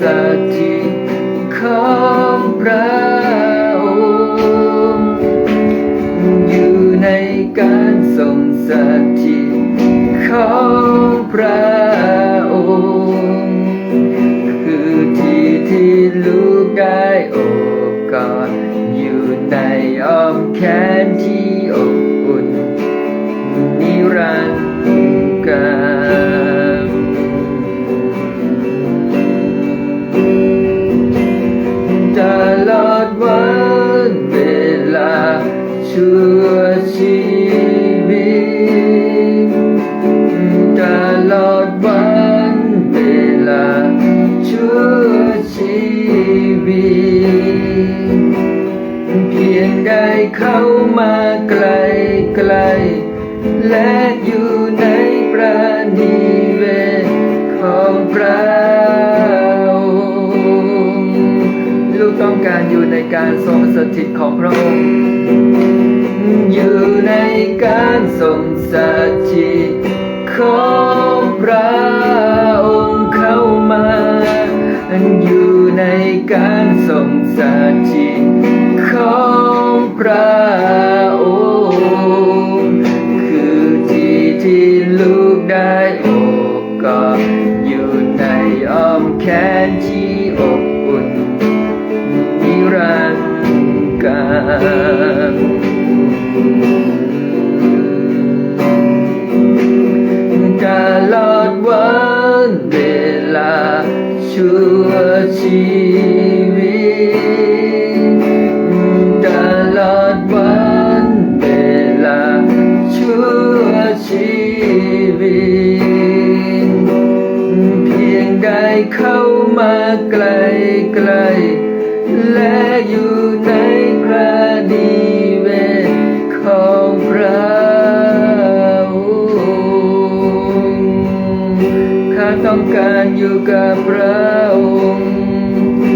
สัจจิของพระองค์อยู่ในการทรงสัจจิของพระองค์คือที่ที่ลูกได้โอบกอดอยู่ในอ้อมแขนที่ ชั่วชีวิตตลอดวันเวลาชั่วชีวิตเพียงได้เข้ามาใกล้ใกล และอยู่ในประนิเวศของพระ ลูกต้องการอยู่ในการทรงสถิตของพระองค์ อยู่ในการทรงสัจจิของพระองค์เข้ามาอยู่ในการทรงสัจจิของพระองค์คือที่ที่ลูกได้โอบกอดอยู่ในอ้อมแขนที่ รันดร์การตลอดวันเวลาชั่วชีวิตตลอดวันเวลาชั่วชีวิตเพียงได้เข้ามาใกล้ใกล้ และอยู่ในพระดีเวศของพระองค์ข้าต้องการอยู่กับพระองค์